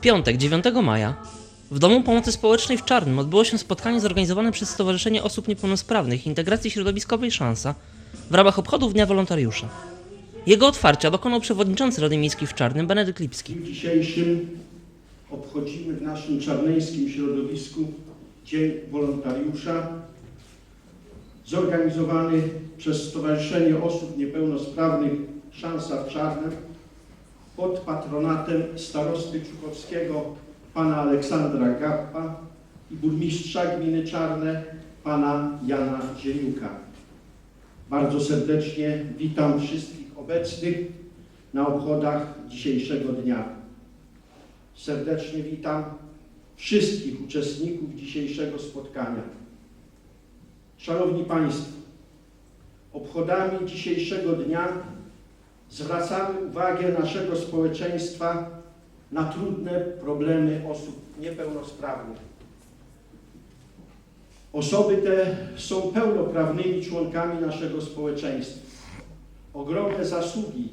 Piątek, 9 maja, w Domu Pomocy Społecznej w Czarnym odbyło się spotkanie zorganizowane przez Stowarzyszenie Osób Niepełnosprawnych Integracji Środowiskowej Szansa w ramach obchodów Dnia Wolontariusza. Jego otwarcia dokonał przewodniczący Rady Miejskiej w Czarnym Benedykt Lipski. W dzisiejszym obchodzimy w naszym czarneńskim środowisku Dzień Wolontariusza, zorganizowany przez Stowarzyszenie Osób Niepełnosprawnych Szansa w Czarnym pod patronatem starosty Czukowskiego pana Aleksandra Gappa i burmistrza gminy Czarne pana Jana Zieniuka. Bardzo serdecznie witam wszystkich obecnych na obchodach dzisiejszego dnia. Serdecznie witam wszystkich uczestników dzisiejszego spotkania. Szanowni Państwo, obchodami dzisiejszego dnia zwracamy uwagę naszego społeczeństwa na trudne problemy osób niepełnosprawnych. Osoby te są pełnoprawnymi członkami naszego społeczeństwa. Ogromne zasługi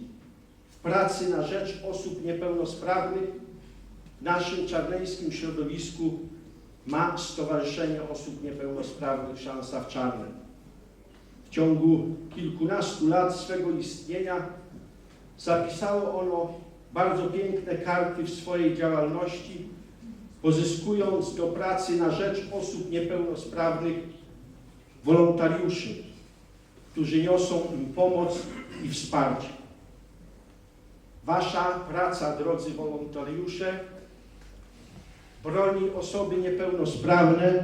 w pracy na rzecz osób niepełnosprawnych w naszym czarneńskim środowisku ma Stowarzyszenie Osób Niepełnosprawnych Szansa w Czarnym. W ciągu kilkunastu lat swego istnienia zapisało ono bardzo piękne karty w swojej działalności, pozyskując do pracy na rzecz osób niepełnosprawnych wolontariuszy, którzy niosą im pomoc i wsparcie. Wasza praca, drodzy wolontariusze, broni osoby niepełnosprawne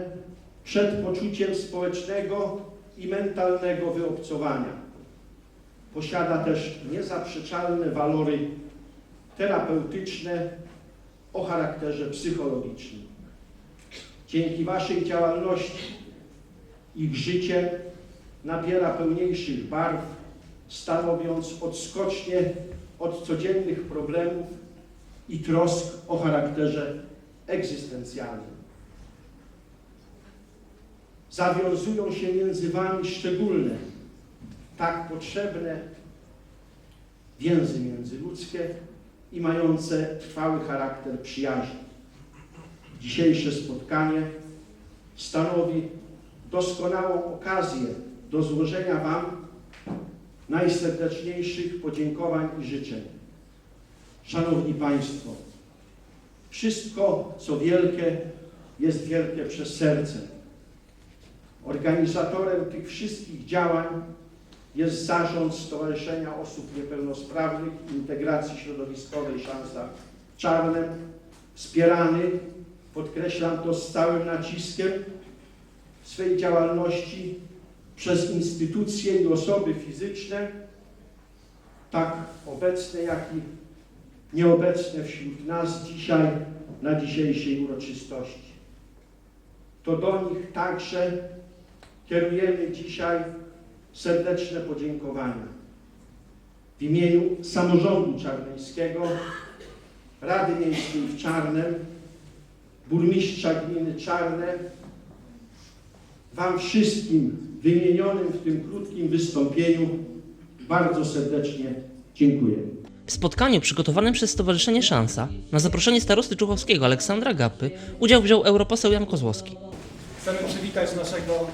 przed poczuciem społecznego i mentalnego wyobcowania. Posiada też niezaprzeczalne walory terapeutyczne o charakterze psychologicznym. Dzięki Waszej działalności ich życie nabiera pełniejszych barw, stanowiąc odskocznie od codziennych problemów i trosk o charakterze egzystencjalnym. Zawiązują się między Wami szczególne, tak potrzebne więzy międzyludzkie i mające trwały charakter przyjaźni. Dzisiejsze spotkanie stanowi doskonałą okazję do złożenia Wam najserdeczniejszych podziękowań i życzeń. Szanowni Państwo, wszystko, co wielkie, jest wielkie przez serce. Organizatorem tych wszystkich działań jest Zarząd Stowarzyszenia Osób Niepełnosprawnych Integracji Środowiskowej Szansa Czarnem, wspierany, podkreślam to z całym naciskiem, w swej działalności przez instytucje i osoby fizyczne, tak obecne, jak i nieobecne wśród nas dzisiaj na dzisiejszej uroczystości. To do nich także kierujemy dzisiaj serdeczne podziękowania. W imieniu samorządu czarneńskiego, Rady Miejskiej w Czarnem, burmistrza gminy Czarne, Wam wszystkim wymienionym w tym krótkim wystąpieniu bardzo serdecznie dziękuję. W spotkaniu przygotowanym przez Stowarzyszenie Szansa na zaproszenie starosty Czuchowskiego Aleksandra Gapy udział wziął europoseł Jan Kozłowski. Chcemy przywitać naszego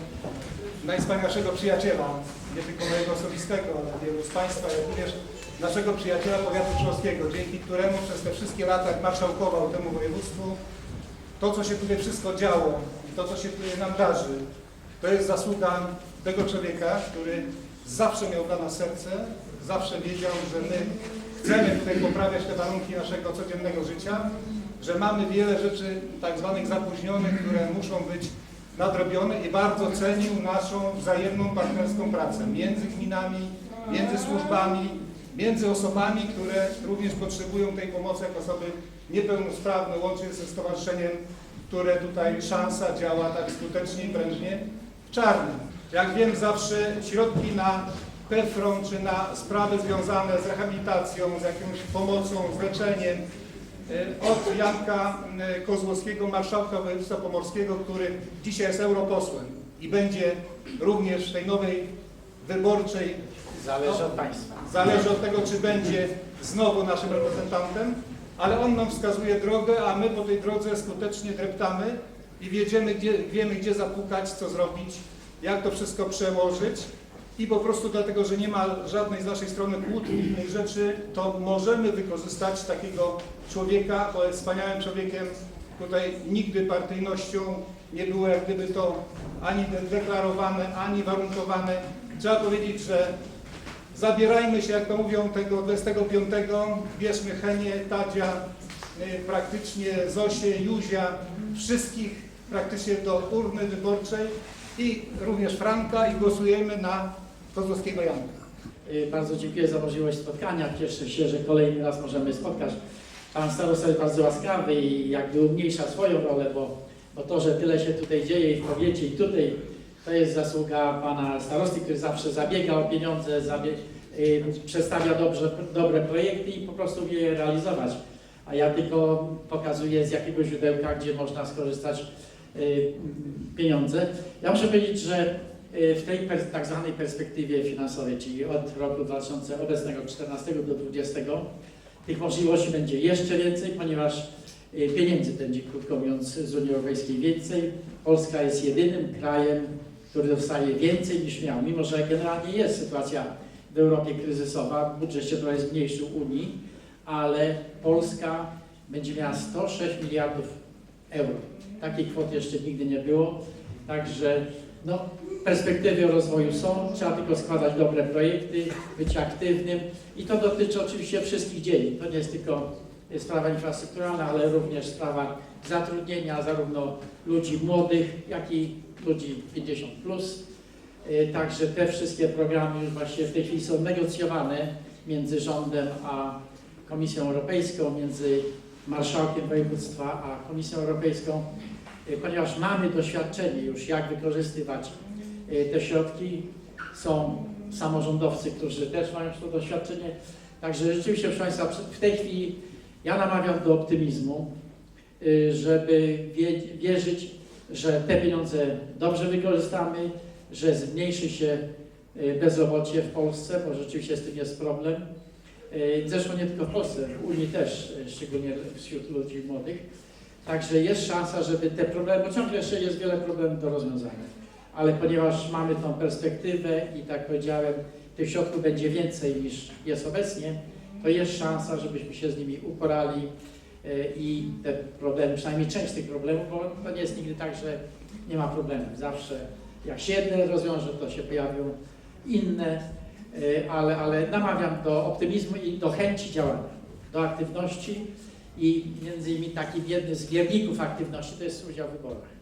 najwspanialszego przyjaciela, nie tylko mojego osobistego, ale wielu z Państwa, jak również naszego przyjaciela powiatu człowieckiego, dzięki któremu przez te wszystkie lata marszałkował temu województwu, to co się tutaj wszystko działo i to co się tutaj nam darzy, to jest zasługa tego człowieka, który zawsze miał dla nas serce, zawsze wiedział, że my chcemy tutaj poprawiać te warunki naszego codziennego życia, że mamy wiele rzeczy tak zwanych zapóźnionych, które muszą być nadrobione i bardzo cenił naszą wzajemną partnerską pracę między gminami, między służbami, między osobami, które również potrzebują tej pomocy jak osoby niepełnosprawne, łącznie ze stowarzyszeniem, które tutaj szansa działa tak skutecznie i prężnie w czarnym. Jak wiem, zawsze środki na PEFRON czy na sprawy związane z rehabilitacją, z jakąś pomocą, z leczeniem, od Janka e, Kozłowskiego, marszałka województwa pomorskiego, który dzisiaj jest europosłem i będzie również w tej nowej wyborczej, Zależy od Państwa. zależy od tego, czy będzie znowu naszym reprezentantem, ale On nam wskazuje drogę, a my po tej drodze skutecznie dreptamy i wiedziemy, gdzie, wiemy, gdzie zapukać, co zrobić, jak to wszystko przełożyć. I po prostu dlatego, że nie ma żadnej z naszej strony kłótni innej rzeczy, to możemy wykorzystać takiego człowieka, bo jest wspaniałym człowiekiem. Tutaj nigdy partyjnością nie było jak gdyby to ani de- deklarowane, ani warunkowane. Trzeba powiedzieć, że zabierajmy się, jak to mówią, tego 25, bierzmy Henię, Tadzia, y, praktycznie Zosię, Juzia, wszystkich praktycznie do urny wyborczej i również Franka i głosujemy na Kozłowskiego Janka. Y, Bardzo dziękuję za możliwość spotkania. Cieszę się, że kolejny raz możemy spotkać. Pan starosta jest bardzo łaskawy i jakby umniejsza swoją rolę, bo, bo to, że tyle się tutaj dzieje i w powiecie i tutaj, to jest zasługa pana starosty, który zawsze zabiega o pieniądze, zabie, y, przedstawia dobrze, dobre projekty i po prostu wie je realizować. A ja tylko pokazuję z jakiego źródełka, gdzie można skorzystać y, pieniądze. Ja muszę powiedzieć, że w tej tak zwanej perspektywie finansowej, czyli od roku 2000 obecnego 14 do 20, tych możliwości będzie jeszcze więcej, ponieważ y, pieniędzy będzie, krótko mówiąc, z Unii Europejskiej więcej. Polska jest jedynym krajem, który dostaje więcej niż miał, mimo że generalnie jest sytuacja w Europie kryzysowa, budżet się trochę zmniejszył Unii, ale Polska będzie miała 106 miliardów euro. Takiej kwoty jeszcze nigdy nie było, także no, perspektywy rozwoju są, trzeba tylko składać dobre projekty, być aktywnym i to dotyczy oczywiście wszystkich dziedzin. To nie jest tylko sprawa infrastrukturalna, ale również sprawa zatrudnienia zarówno ludzi młodych, jak i ludzi 50+. Plus. Y, Także te wszystkie programy już właśnie w tej chwili są negocjowane między rządem a Komisją Europejską, między marszałkiem województwa a Komisją Europejską, ponieważ mamy doświadczenie już, jak wykorzystywać y, te środki. Są samorządowcy, którzy też mają już to doświadczenie. Także rzeczywiście, proszę Państwa, w tej chwili ja namawiam do optymizmu, y, żeby wie, wierzyć, że te pieniądze dobrze wykorzystamy, że zmniejszy się bezrobocie w Polsce, bo rzeczywiście z tym jest problem. Zresztą nie tylko w Polsce, w Unii też, szczególnie wśród ludzi młodych. Także jest szansa, żeby te problemy, bo ciągle jeszcze jest wiele problemów do rozwiązania. Ale ponieważ mamy tą perspektywę i tak powiedziałem, tych środków będzie więcej niż jest obecnie, to jest szansa, żebyśmy się z nimi uporali y, i te problemy, przynajmniej część tych problemów, bo to nie jest nigdy tak, że nie ma problemów. Zawsze jak się jedne rozwiąże, to się pojawią inne, y, ale, ale namawiam do optymizmu i do chęci działania, do aktywności i między innymi taki jedny z wierników aktywności to jest udział w wyborach.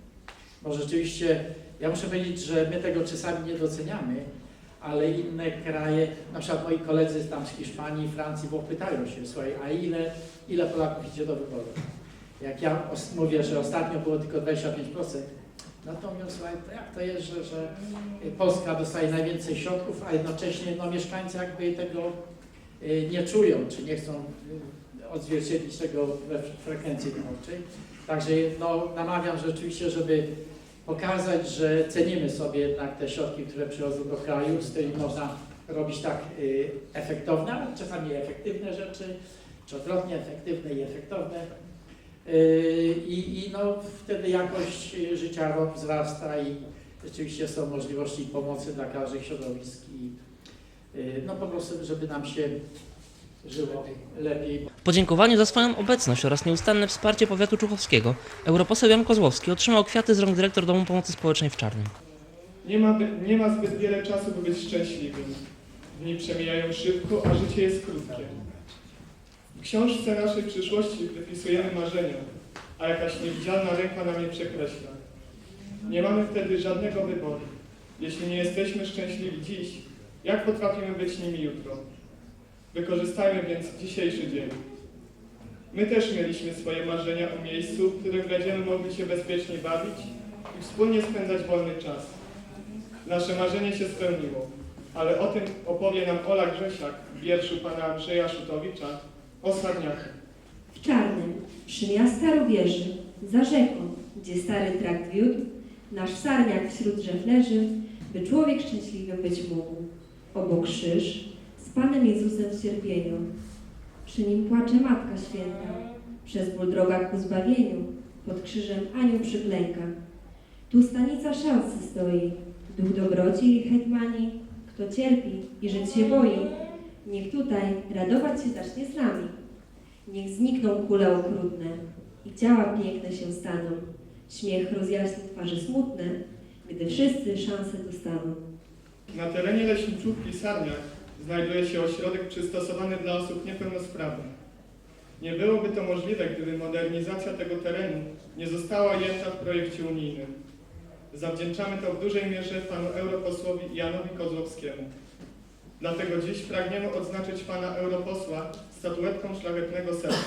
Bo rzeczywiście, ja muszę powiedzieć, że my tego czasami nie doceniamy, ale inne kraje, na przykład moi koledzy tam z Hiszpanii, Francji, Włoch pytają się, słuchaj, a ile, ile Polaków idzie do wyborów? Jak ja mówię, że ostatnio było tylko 25%, no to mówią, słuchaj, to jak to jest, że, że Polska dostaje najwięcej środków, a jednocześnie no, mieszkańcy jakby tego y, nie czują, czy nie chcą y, odzwierciedlić tego we frekwencji wyborczej. Także no, namawiam rzeczywiście, żeby pokazać, że cenimy sobie jednak te środki, które przychodzą do kraju, z którymi można robić tak y, efektowne, ale czasami efektywne rzeczy, czy odwrotnie efektywne i efektowne. Y, I, no, wtedy jakość y, życia ro- wzrasta i rzeczywiście są możliwości pomocy dla każdych środowisk i y, no po prostu, żeby nam się żyło lepiej. W podziękowaniu za swoją obecność oraz nieustanne wsparcie powiatu czuchowskiego, europoseł Jan Kozłowski otrzymał kwiaty z rąk dyrektor Domu Pomocy Społecznej w Czarnym. Nie ma, nie ma zbyt wiele czasu, by być szczęśliwym. Dni przemijają szybko, a życie jest krótkie. W książce naszej przyszłości wypisujemy marzenia, a jakaś niewidzialna ręka nam je przekreśla. Nie mamy wtedy żadnego wyboru. Jeśli nie jesteśmy szczęśliwi dziś, jak potrafimy być nimi jutro? Wykorzystajmy więc dzisiejszy dzień. My też mieliśmy swoje marzenia o miejscu, w którym będziemy mogli się bezpiecznie bawić i wspólnie spędzać wolny czas. Nasze marzenie się spełniło, ale o tym opowie nam Ola Grzesiak w wierszu pana Andrzeja Szutowicza o Sarniach. W Czarnym, przy miasta Rowieży, za rzeką, gdzie stary trakt wiódł, nasz sarniak wśród drzew leży, by człowiek szczęśliwy być mógł. Obok krzyż, Panem Jezusem w cierpieniu, przy nim płacze Matka Święta, Przez ból droga ku zbawieniu, pod krzyżem anioł przyklęka. Tu stanica szansy stoi, duch dobroci i hetmani. Kto cierpi i żyć się boi, niech tutaj radować się zacznie z nami. Niech znikną kule okrutne i ciała piękne się staną. Śmiech rozjaśni twarze smutne, gdy wszyscy szansę dostaną. Na terenie leśniczówki Sarniak znajduje się ośrodek przystosowany dla osób niepełnosprawnych. Nie byłoby to możliwe, gdyby modernizacja tego terenu nie została ujęta w projekcie unijnym. Zawdzięczamy to w dużej mierze panu europosłowi Janowi Kozłowskiemu. Dlatego dziś pragniemy odznaczyć pana europosła statuetką szlachetnego serca.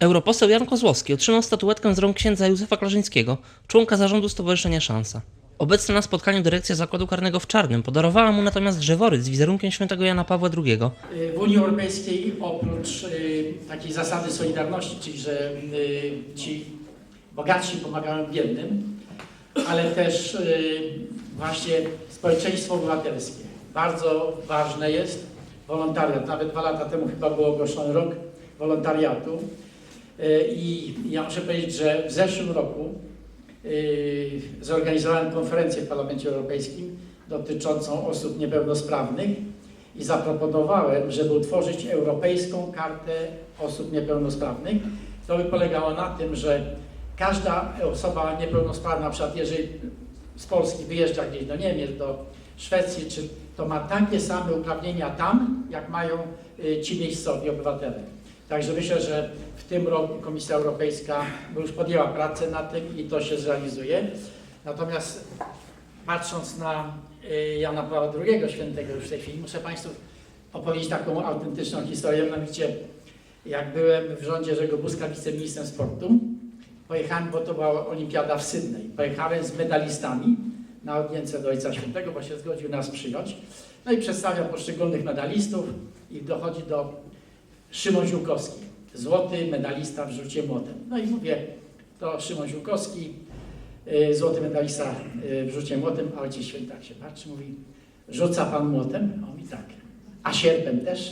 Europoseł Jan Kozłowski otrzymał statuetkę z rąk księdza Józefa Klarzyńskiego, członka zarządu Stowarzyszenia Szansa. Obecna na spotkaniu dyrekcja Zakładu Karnego w Czarnym podarowała mu natomiast drzeworyt z wizerunkiem świętego Jana Pawła II. W Unii Europejskiej oprócz y, takiej zasady solidarności, czyli że y, ci bogatsi pomagają biednym, ale też y, właśnie społeczeństwo obywatelskie. Bardzo ważne jest wolontariat. Nawet dwa lata temu chyba był ogłoszony rok wolontariatu. Y, I ja muszę powiedzieć, że w zeszłym roku y, zorganizowałem konferencję w Parlamencie Europejskim dotyczącą osób niepełnosprawnych i zaproponowałem, żeby utworzyć Europejską Kartę Osób Niepełnosprawnych. To by polegało na tym, że każda osoba niepełnosprawna, na przykład jeżeli z Polski wyjeżdża gdzieś do Niemiec, do Szwecji, czy to ma takie same uprawnienia tam, jak mają y, ci miejscowi obywatele. Także myślę, że w tym roku Komisja Europejska już podjęła pracę nad tym i to się zrealizuje. Natomiast patrząc na y, Jana Pawła II świętego już w tej chwili, muszę Państwu opowiedzieć taką autentyczną historię. Mianowicie, jak byłem w rządzie Jerzego Buzka wiceministrem sportu, pojechałem, bo to była olimpiada w Sydney. Pojechałem z medalistami na audiencję do Ojca Świętego, bo się zgodził nas przyjąć. No i przedstawiam poszczególnych medalistów i dochodzi do Szymon Ziółkowski, złoty medalista w rzucie młotem. No i mówię, to Szymon Ziółkowski, y, złoty medalista y, w rzucie młotem, a Ojciec Święty tak się patrzy, mówi, rzuca Pan młotem? A on mówi tak, a sierpem też?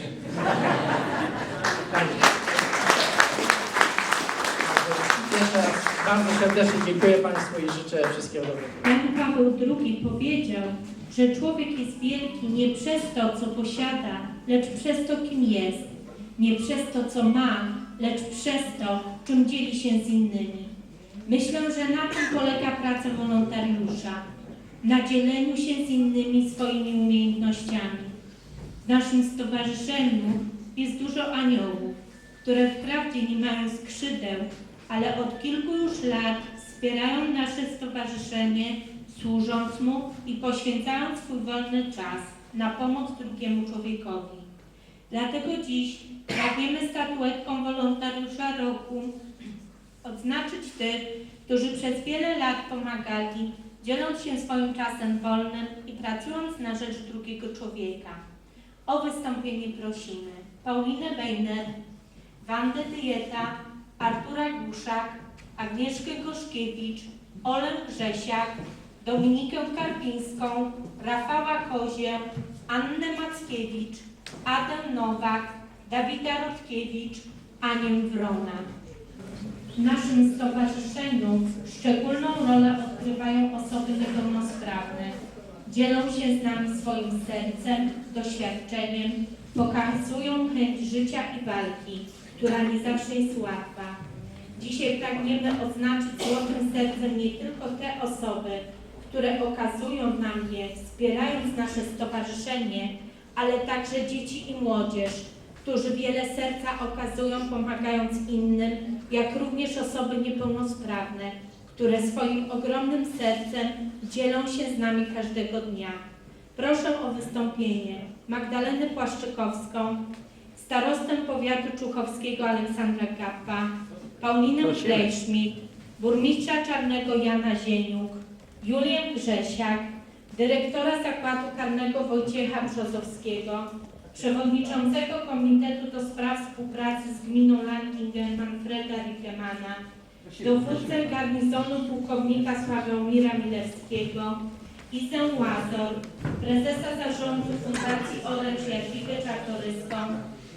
Raz bardzo serdecznie dziękuję Państwu i życzę wszystkiego dobrego. Jan Paweł II powiedział, że człowiek jest wielki nie przez to, co posiada, lecz przez to, kim jest. Nie przez to, co ma, lecz przez to, czym dzieli się z innymi. Myślę, że na tym polega praca wolontariusza. Na dzieleniu się z innymi swoimi umiejętnościami. W naszym stowarzyszeniu jest dużo aniołów, które wprawdzie nie mają skrzydeł, ale od kilku już lat wspierają nasze stowarzyszenie, służąc mu i poświęcając swój wolny czas na pomoc drugiemu człowiekowi. Dlatego dziś pragniemy statuetką wolontariusza roku odznaczyć tych, którzy przez wiele lat pomagali, dzieląc się swoim czasem wolnym i pracując na rzecz drugiego człowieka. O wystąpienie prosimy Paulinę Bejner, Wandę Dyeta, Artura Guszak, Agnieszkę Goszkiewicz, Olę Grzesiak, Dominikę Karpińską, Rafała Kozię, Annę Mackiewicz, Adam Nowak, Dawida Rotkiewicz, Anię Wrona. W naszym stowarzyszeniu szczególną rolę odgrywają osoby niepełnosprawne. Dzielą się z nami swoim sercem, doświadczeniem, pokazują chęć życia i walki, która nie zawsze jest łatwa. Dzisiaj pragniemy odznaczyć złotym sercem nie tylko te osoby, które okazują nam je, wspierając nasze stowarzyszenie, ale także dzieci i młodzież, którzy wiele serca okazują, pomagając innym, jak również osoby niepełnosprawne, które swoim ogromnym sercem dzielą się z nami każdego dnia. Proszę o wystąpienie Magdalenę Płaszczykowską, starostę powiatu czuchowskiego Aleksandra Kappa, Paulinę Klejszmit, burmistrza Czarnego Jana Zieniuk, Julię Grzesiak, dyrektora Zakładu Karnego Wojciecha Brzozowskiego, przewodniczącego Komitetu do Spraw Współpracy z Gminą Landingen Manfreda Rikemana, dowódcę garnizonu pułkownika Sławomira Milewskiego, Izę Łazor, prezesa zarządu Fundacji Oręcz Jadwigę Czartoryską,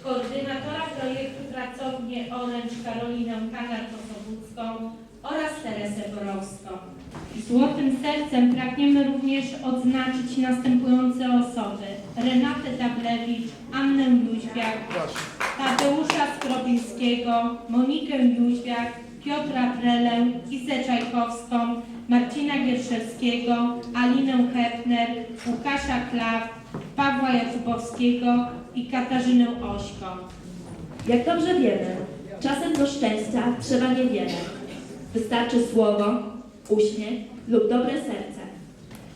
koordynatora projektu pracownię Oręcz Karolinę Kanar-Kosobucką oraz Teresę Borowską. Złotym sercem pragniemy również odznaczyć następujące osoby. Renatę Dablewicz, Annę Jóźwiak, Tadeusza Skrobińskiego, Monikę Jóźwiak, Piotra Prelę, Isę Czajkowską, Marcina Gierszewskiego, Alinę Hepner, Łukasza Klaw, Pawła Jakubowskiego i Katarzynę Ośko. Jak dobrze wiemy, czasem do szczęścia trzeba niewiele. Wystarczy słowo, uśmiech lub dobre serce.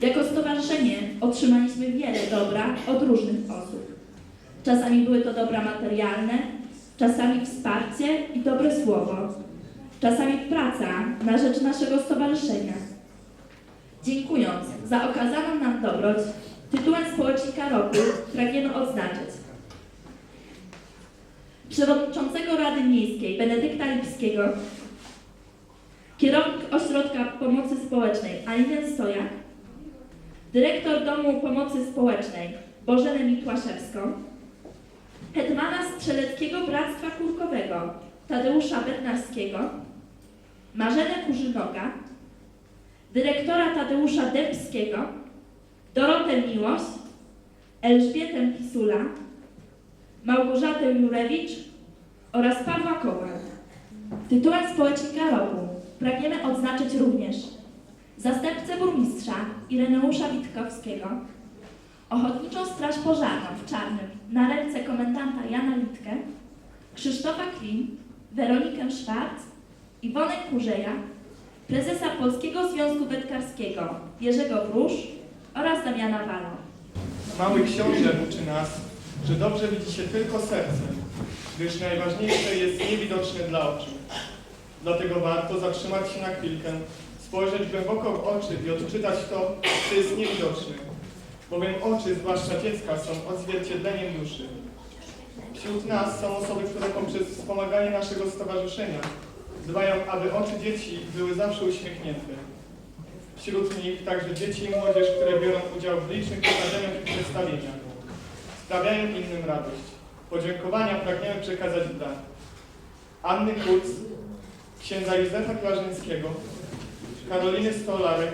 Jako stowarzyszenie otrzymaliśmy wiele dobra od różnych osób. Czasami były to dobra materialne, czasami wsparcie i dobre słowo, czasami praca na rzecz naszego stowarzyszenia. Dziękując za okazaną nam dobroć, tytułem społecznika roku pragniemy odznaczyć przewodniczącego Rady Miejskiej Benedykta Lipskiego, kierownik Ośrodka Pomocy Społecznej Alinę Stojak, dyrektor Domu Pomocy Społecznej Bożenę Mikłaszewską, hetmana Strzeleckiego Bractwa Kurkowego Tadeusza Bednarskiego, Marzenę Kurzynoga, dyrektora Tadeusza Dębskiego, Dorotę Miłość, Elżbietę Pisula, Małgorzatę Jurewicz oraz Pawła Kowal. Tytułem społecznika roku pragniemy odznaczyć również zastępcę burmistrza Ireneusza Witkowskiego, Ochotniczą Straż Pożarną w Czarnym na ręce komendanta Jana Litkę, Krzysztofa Klin, Weronikę Szwarc, Iwonę Kurzeja, prezesa Polskiego Związku Wędkarskiego Jerzego Wróż oraz Damiana Walo. Mały książę uczy nas, że dobrze widzi się tylko sercem, gdyż najważniejsze jest niewidoczne dla oczu. Dlatego warto zatrzymać się na chwilkę, spojrzeć głęboko w oczy i odczytać to, co jest niewidoczne. Bowiem oczy, zwłaszcza dziecka, są odzwierciedleniem duszy. Wśród nas są osoby, które poprzez wspomaganie naszego stowarzyszenia dbają, aby oczy dzieci były zawsze uśmiechnięte. Wśród nich także dzieci i młodzież, które biorą udział w licznych wydarzeniach i przedstawieniach. Sprawiają innym radość. Podziękowania pragniemy przekazać dar. Anny Kuc, księdza Józefa Klarzyńskiego, Karoliny Stolarek,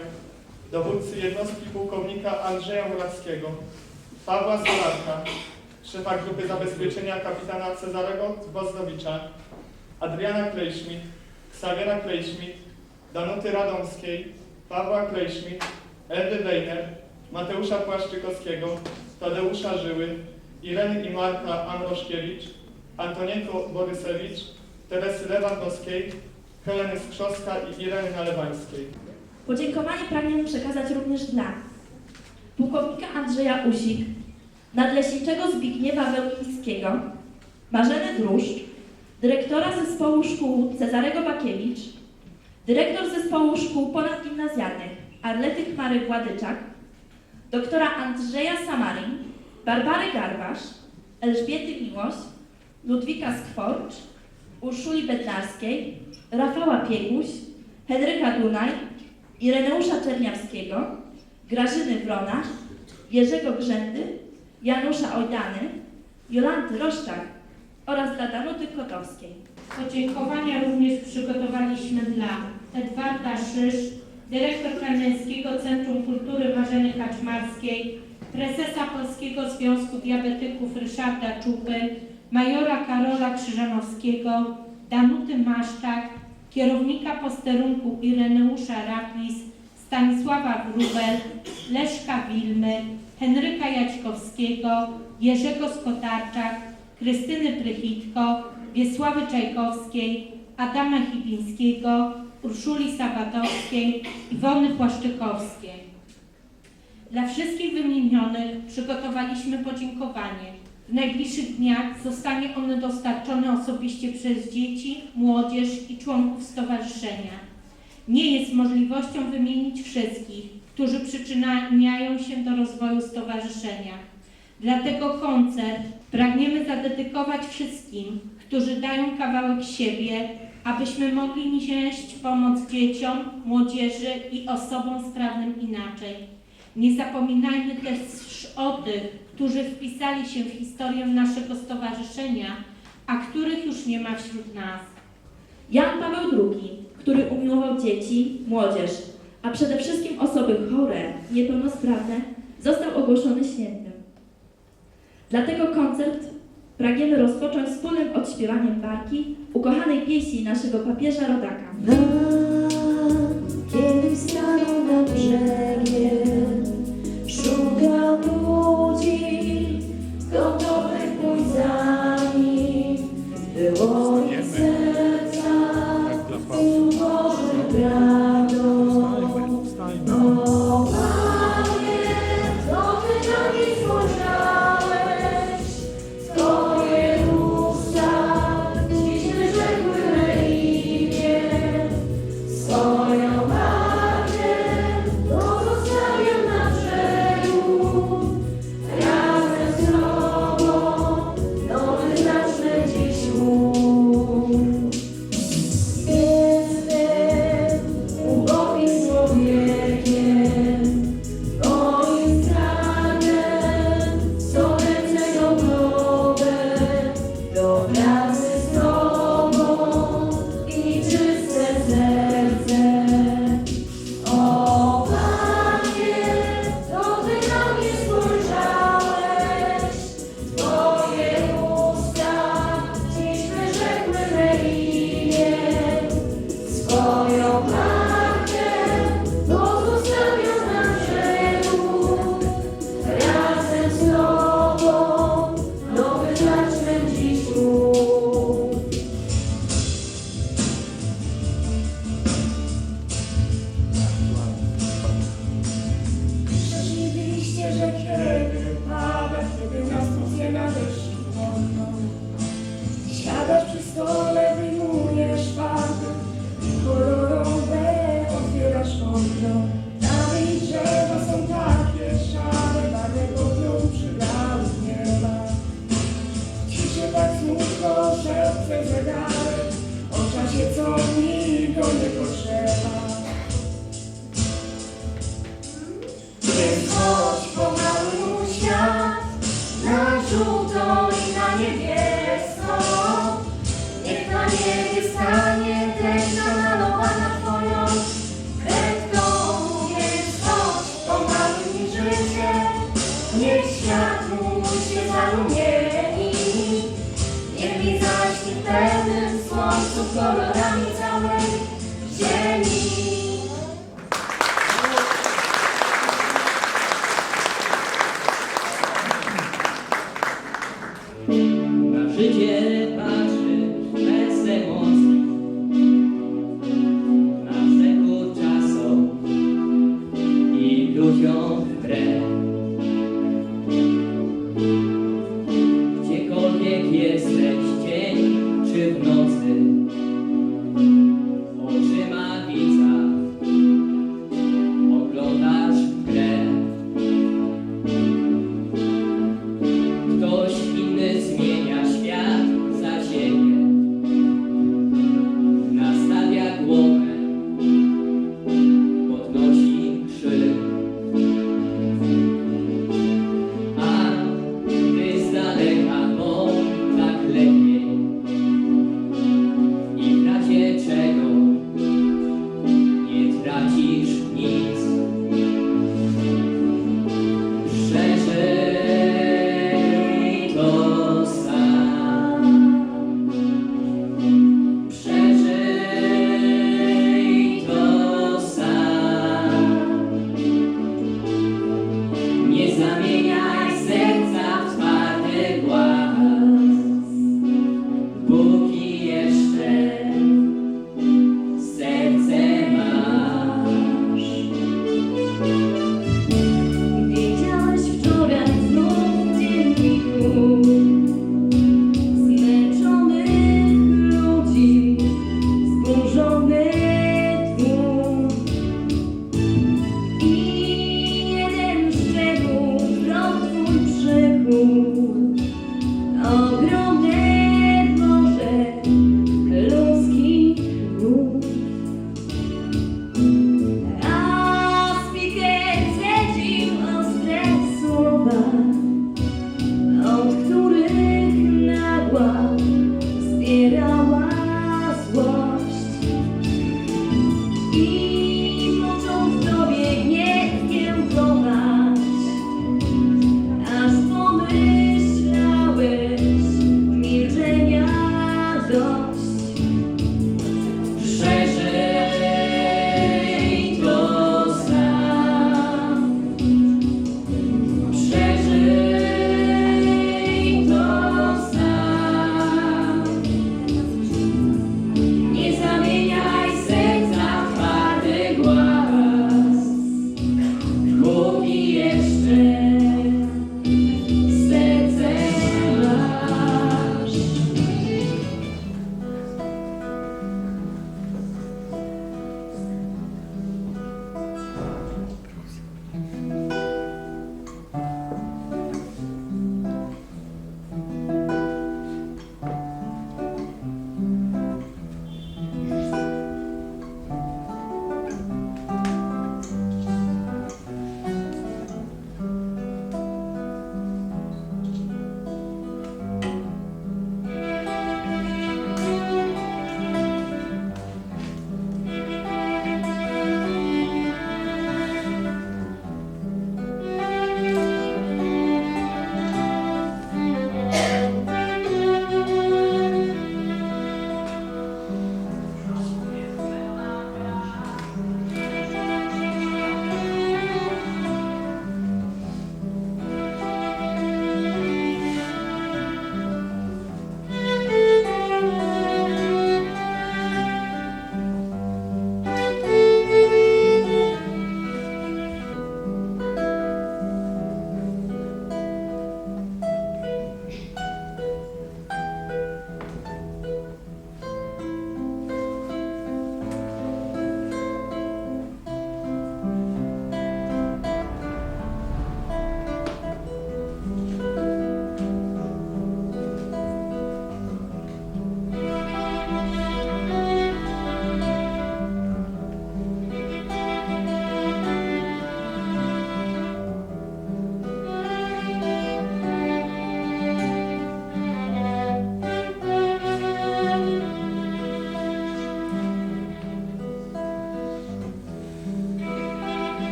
dowódcy jednostki pułkownika Andrzeja Murackiego, Pawła Solarka, szefa grupy zabezpieczenia kapitana Cezarego Gwozdowicza, Adriana Klejszmit, Ksawiera Klejszmit, Danuty Radomskiej, Pawła Klejszmit, Ewy Weiner, Mateusza Płaszczykowskiego, Tadeusza Żyły, Ireny i Marka Amroszkiewicz, Antoniego Borysewicz, Teresy Lewandowskiej, Heleny Skrzowska i Ireny Nalewańskiej. Podziękowanie pragniemy przekazać również dla pułkownika Andrzeja Usik, nadleśniczego Zbigniewa Wełkińskiego, Marzeny Druszcz, dyrektora zespołu szkół Cezarego Bakiewicz, dyrektor zespołu szkół ponadgimnazjalnych Arlety Mary Władyczak, doktora Andrzeja Samarin, Barbary Garbasz, Elżbiety Miłość, Ludwika Skworcz, Urszuli Bednarskiej, Rafała Pieguś, Henryka Dunaj, Ireneusza Czerniawskiego, Grażyny Wrona, Jerzego Grzędy, Janusza Ojdany, Jolanty Roszczak oraz dla Danuty Kotowskiej. Podziękowania również przygotowaliśmy dla Edwarda Szysz, dyrektor Kamieńskiego Centrum Kultury Marzeny Kaczmarskiej, prezesa Polskiego Związku Diabetyków Ryszarda Czupy, majora Karola Krzyżanowskiego, Danuty Maszczak, kierownika posterunku Ireneusza Raplis, Stanisława Wróbel, Leszka Wilmy, Henryka Jaćkowskiego, Jerzego Skotarczak, Krystyny Prychitko, Wiesławy Czajkowskiej, Adama Chibińskiego, Urszuli Sabatowskiej, Iwony Płaszczykowskiej. Dla wszystkich wymienionych przygotowaliśmy podziękowanie. W najbliższych dniach zostanie ono dostarczone osobiście przez dzieci, młodzież i członków stowarzyszenia. Nie jest możliwością wymienić wszystkich, którzy przyczyniają się do rozwoju stowarzyszenia. Dlatego koncert pragniemy zadedykować wszystkim, którzy dają kawałek siebie, abyśmy mogli nieść pomoc dzieciom, młodzieży i osobom sprawnym inaczej. Nie zapominajmy też o tych, którzy wpisali się w historię naszego stowarzyszenia, a których już nie ma wśród nas. Jan Paweł II, który umiłował dzieci, młodzież, a przede wszystkim osoby chore, niepełnosprawne, został ogłoszony świętym. Dlatego koncert pragniemy rozpocząć wspólnym odśpiewaniem barki ukochanej pieśni naszego papieża rodaka. kolorami całej ziemi. Na życie patrzy bez emocji, na brzegu czasu i ludziom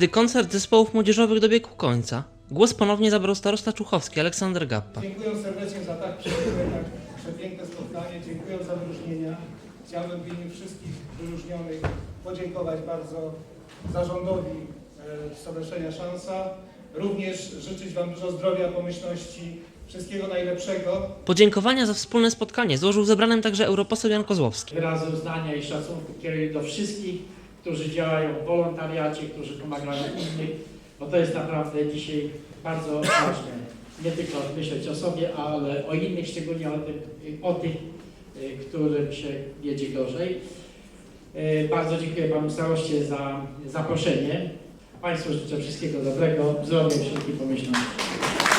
Kiedy koncert zespołów młodzieżowych dobiegł końca, głos ponownie zabrał starosta Czuchowski Aleksander Gappa. Dziękuję serdecznie za tak przepiękne, tak przepiękne spotkanie. Dziękuję za wyróżnienia. Chciałbym w imieniu wszystkich wyróżnionych podziękować bardzo zarządowi e, Stowarzyszenia Szansa. Również życzyć Wam dużo zdrowia, pomyślności, wszystkiego najlepszego. Podziękowania za wspólne spotkanie złożył zebranym także europoseł Jan Kozłowski. Wyrazy uznania i szacunku kieruję do wszystkich, którzy działają w wolontariacie, którzy pomagają innym, bo to jest naprawdę dzisiaj bardzo ważne. Nie tylko myśleć o sobie, ale o innych, szczególnie o, tym, o tych, y, którym się jedzie gorzej. Y, Bardzo dziękuję Panu staroście za zaproszenie. Państwu życzę wszystkiego dobrego, zdrowia wszelkiej pomyślności.